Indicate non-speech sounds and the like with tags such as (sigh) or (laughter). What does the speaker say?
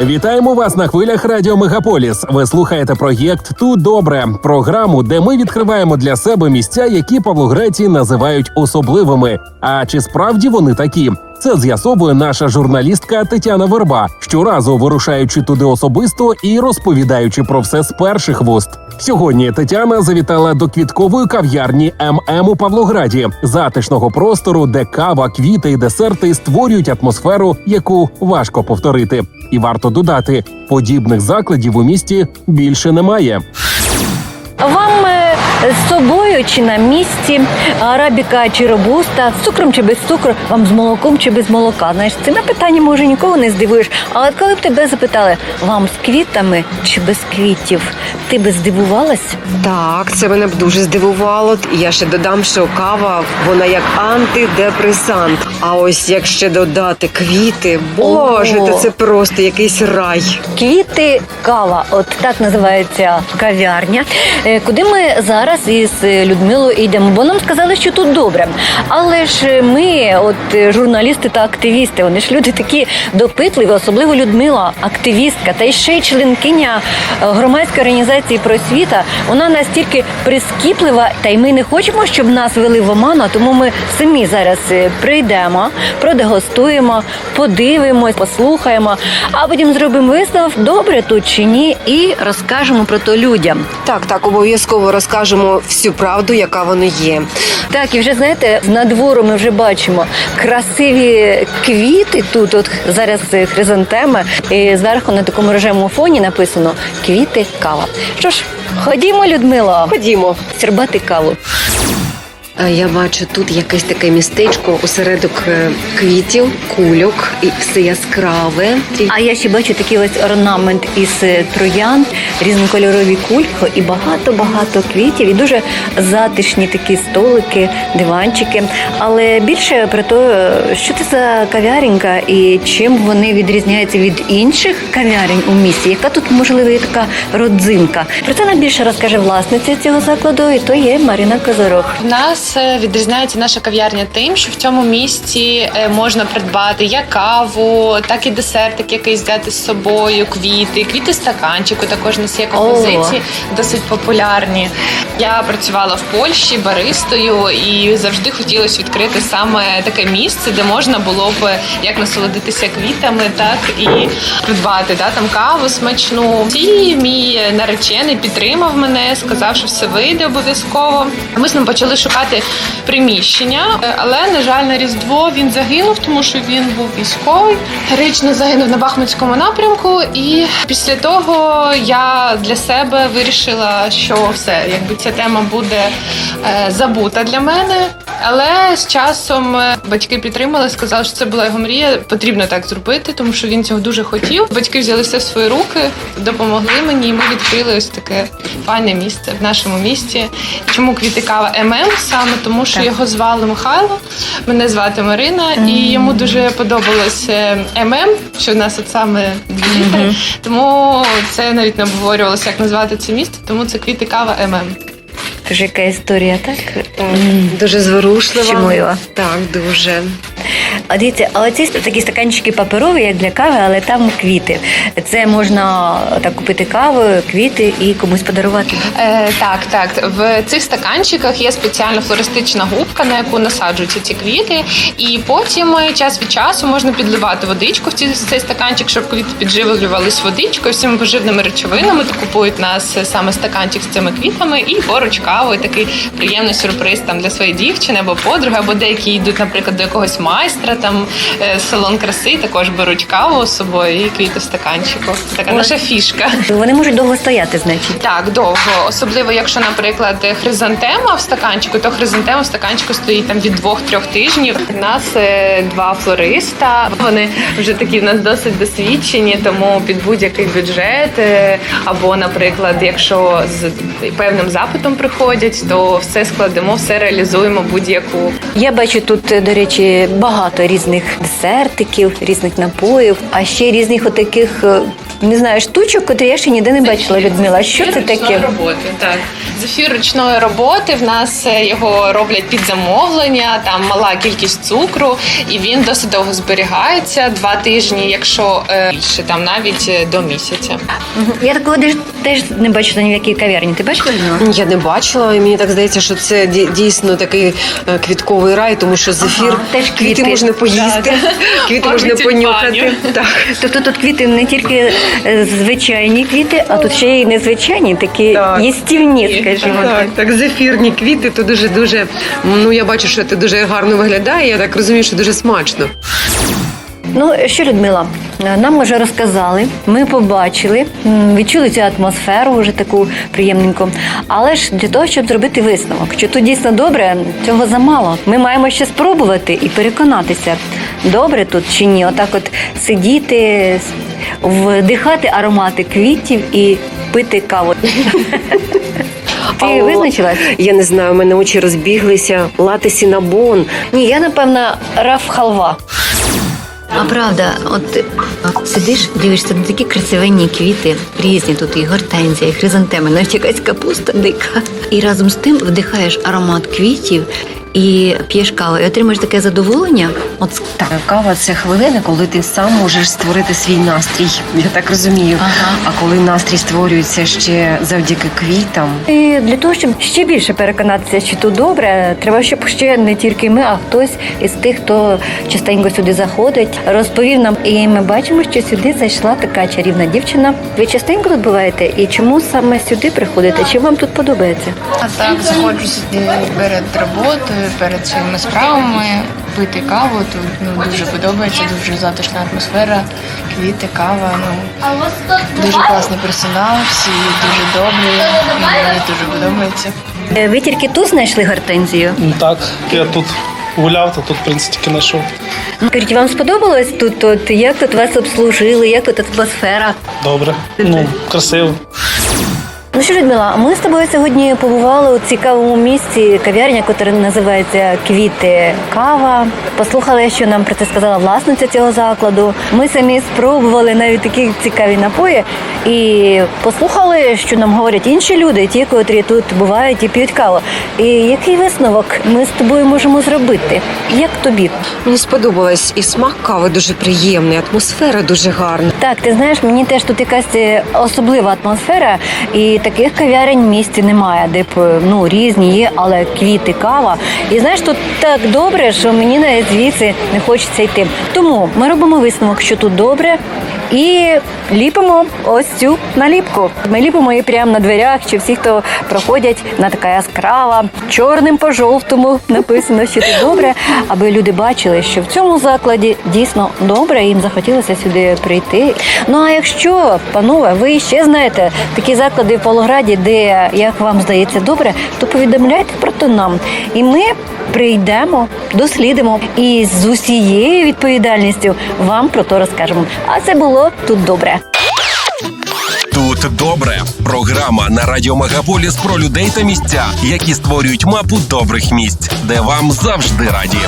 Вітаємо вас на хвилях Радіо Мегаполіс. Ви слухаєте проєкт Тут добре програму, де ми відкриваємо для себе місця, які павлогреці називають особливими. А чи справді вони такі? Це з'ясовує наша журналістка Тетяна Верба, щоразу вирушаючи туди особисто і розповідаючи про все з перших вуст. Сьогодні Тетяна завітала до квіткової кав'ярні ММ у Павлограді, затишного простору, де кава, квіти і десерти створюють атмосферу, яку важко повторити. І варто додати, подібних закладів у місті більше немає. Вам е, собою чи на місці арабіка чи робуста, з цукром чи без цукру, вам з молоком чи без молока. Знаєш, цими питаннями може нікого не здивуєш. Але коли б тебе запитали, вам з квітами чи без квітів, ти би здивувалась? Так, це мене б дуже здивувало. І я ще додам, що кава вона як антидепресант. А ось як ще додати квіти, боже, О. то це просто якийсь рай. Квіти кава, от так називається кав'ярня. Е, Куди ми зараз із Людмилою йдемо? Бо нам сказали, що тут добре. Але ж ми, от журналісти та активісти, вони ж люди такі допитливі, особливо Людмила, активістка, та й ще й членкиня е, громадської організації просвіта. Вона настільки прискіплива, та й ми не хочемо, щоб нас вели в оману, тому ми самі зараз е, прийдемо, продегустуємо, подивимось, послухаємо, а потім зробимо висновок, добре тут чи ні, і розкажемо про то людям. Так, так, обов'язково розкажемо всю правду, яка воно є. Так, і вже знаєте, з надвору ми вже бачимо красиві квіти. Тут от зараз хризантеми, і зверху на такому рожевому фоні написано квіти, кава. Що ж, ходімо, Людмила, Ходімо. сірбати каву. А Я бачу тут якесь таке містечко осередок е, квітів, кульок і все яскраве. А я ще бачу такий ось орнамент із е, троян, різнокольорові кульки і багато-багато квітів, і дуже затишні такі столики, диванчики. Але більше про те, що це за кав'яренька і чим вони відрізняються від інших кав'ярень у місті, яка тут можливо є така родзинка. Про це нам більше розкаже власниця цього закладу, і то є Марина Козорох. У нас відрізняється наша кав'ярня тим, що в цьому місті е, можна придбати як каву, так і десертик якийсь взяти з собою, квіти, квіти стаканчику. Також у нас є композиції досить популярні. Я працювала в Польщі баристою і завжди хотілося відкрити саме таке місце, де можна було б як насолодитися квітами, так і придбати да, там каву смачну. І мій наречений підтримав мене, сказав, що все вийде обов'язково. Ми з ним почали шукати приміщення, е, але на жаль, на різдво він загинув, тому що він був військовий. Героїчно загинув на Бахмутському напрямку. І після того я для себе вирішила, що все, якби ця тема буде е, забута для мене. Але з часом е, батьки підтримали, сказали, що це була його мрія. Потрібно так зробити, тому що він цього дуже хотів. Батьки взяли все в свої руки, допомогли мені. і Ми відкрили ось таке файне місце в нашому місті. Чому квіти кава ММ? Саме тому, що Так. його звали Михайло. Мене звати Марина, і йому дуже подобалось е, ММ, що в нас от саме дві літери. Тому це навіть не обговорювалося, як назвати це місто. Тому це квіти кава ММ. Тож яка історія, так? Так, дуже зворушлива. Щемлива. Так, дуже. А дивіться, а оці такі стаканчики паперові, як для кави, але там квіти. Це можна так купити каву, квіти і комусь подарувати. Е, так, так. В цих стаканчиках є спеціальна флористична губка, на яку насаджуються ці квіти, і потім е, час від часу можна підливати водичку в ці- цей стаканчик, щоб квіти підживлювались водичкою, всіми поживними речовинами. То купують нас е, саме стаканчик з цими квітами і поруч каву. Такий приємний сюрприз там для своєї дівчини або подруги, або деякі йдуть, наприклад, до якогось майстра, там е, салон краси, також беруть каву з собою і квіти в стаканчику. Така наша фішка. Вони можуть довго стояти, значить. Так, довго. Особливо, якщо, наприклад, хризантема в стаканчику, то хризантема в стаканчику стоїть там від двох-трьох тижнів. У нас е, два флориста. Вони вже такі в нас досить досвідчені, тому під будь-який бюджет. е, Або, наприклад, якщо з певним запитом приходять, то все складемо, все реалізуємо будь-яку. Я бачу тут, до речі, багато різних десертиків, різних напоїв, а ще різних отаких. Не знаю, штучок, котрі я ще ніде не бачила, Людмила. Що це таке? роботи, так. Зефір ручної роботи. В нас е, його роблять під замовлення, там мала кількість цукру, і він досить довго зберігається. Два тижні, якщо е, більше, там навіть е, до місяця. Я такого теж, теж не бачила ні в якій кав'ярні. Ти бачила Людмила? Я не бачила, і мені так здається, що це дійсно такий квітковий рай, тому що зефір Ага, теж квіти. можна поїсти, квіти можна понюхати. Так. Тобто тут квіти не тільки е, звичайні квіти, а тут ще й незвичайні, такі Так. їстівні, скажімо так. Так, так, зефірні квіти, то дуже дуже. Ну я бачу, що це дуже гарно виглядає. Я так розумію, що дуже смачно. Ну що, Людмила, е, нам вже розказали, ми побачили, м, відчули цю атмосферу вже таку приємненьку. Але ж для того, щоб зробити висновок, що тут дійсно добре, цього замало. Ми маємо ще спробувати і переконатися, добре тут чи ні. Отак, от сидіти, вдихати аромати квітів і пити каву. (laughs) Ти визначилась? Я не знаю, у мене очі розбіглися. Лати сінабон. Ні, я напевно раф халва. А правда, от сидиш, дивишся на такі красивенні квіти, різні тут і гортензія, і хризантеми, навіть якась капуста дика. І разом з тим вдихаєш аромат квітів і п'єш каву, і отримаєш таке задоволення. От Так, кава це хвилини, коли ти сам можеш створити свій настрій. Я так розумію. Ага. А коли настрій створюється ще завдяки квітам. І для того, щоб ще більше переконатися, що тут добре, треба, щоб ще не тільки ми, а хтось із тих, хто частенько сюди заходить, розповів нам. І ми бачимо, що сюди зайшла така чарівна дівчина. Ви частенько тут буваєте? І чому саме сюди приходите? Чи вам тут подобається? А так, заходжу сюди перед роботою, перед своїми справами, пити каву. Тут ну, дуже подобається, дуже затишна атмосфера, квіти, кава. Ну дуже класний персонал, всі дуже добрі, мені дуже подобається. Е, Ви тільки тут знайшли гортензію? Ну так, я тут гуляв, то тут, в принципі, тільки знайшов. Скажіть, вам сподобалось тут? От як тут вас обслужили? Як тут атмосфера? Добре. Ну, красиво. Ну що, Людмила, ми з тобою сьогодні побували у цікавому місці кав'ярня, яка називається Квіти Кава. Послухали, що нам про це сказала власниця цього закладу. Ми самі спробували навіть такі цікаві напої і послухали, що нам говорять інші люди, ті, котрі тут бувають і п'ють каву. І який висновок ми з тобою можемо зробити? Як тобі? Мені сподобалось і смак кави дуже приємний, атмосфера дуже гарна. Так, ти знаєш, мені теж тут якась е, особлива атмосфера, і таких кав'ярень в місті немає, де б ну різні є, але квіти, кава. І знаєш, тут так добре, що мені навіть звідси не хочеться йти. Тому ми робимо висновок, що тут добре. І ліпимо ось цю наліпку. Ми ліпимо її прямо на дверях, що всі, хто проходять, вона така яскрава, чорним по жовтому написано, що тут добре, аби люди бачили, що в цьому закладі дійсно добре, і їм захотілося сюди прийти. Ну а якщо, панове, ви ще знаєте такі заклади в Павлограді, де як вам здається добре, то повідомляйте про то нам. І ми прийдемо, дослідимо і з усією відповідальністю вам про то розкажемо. А це було тут добре. Тут добре. Програма на радіо Мегаполіс про людей та місця, які створюють мапу добрих місць, де вам завжди раді.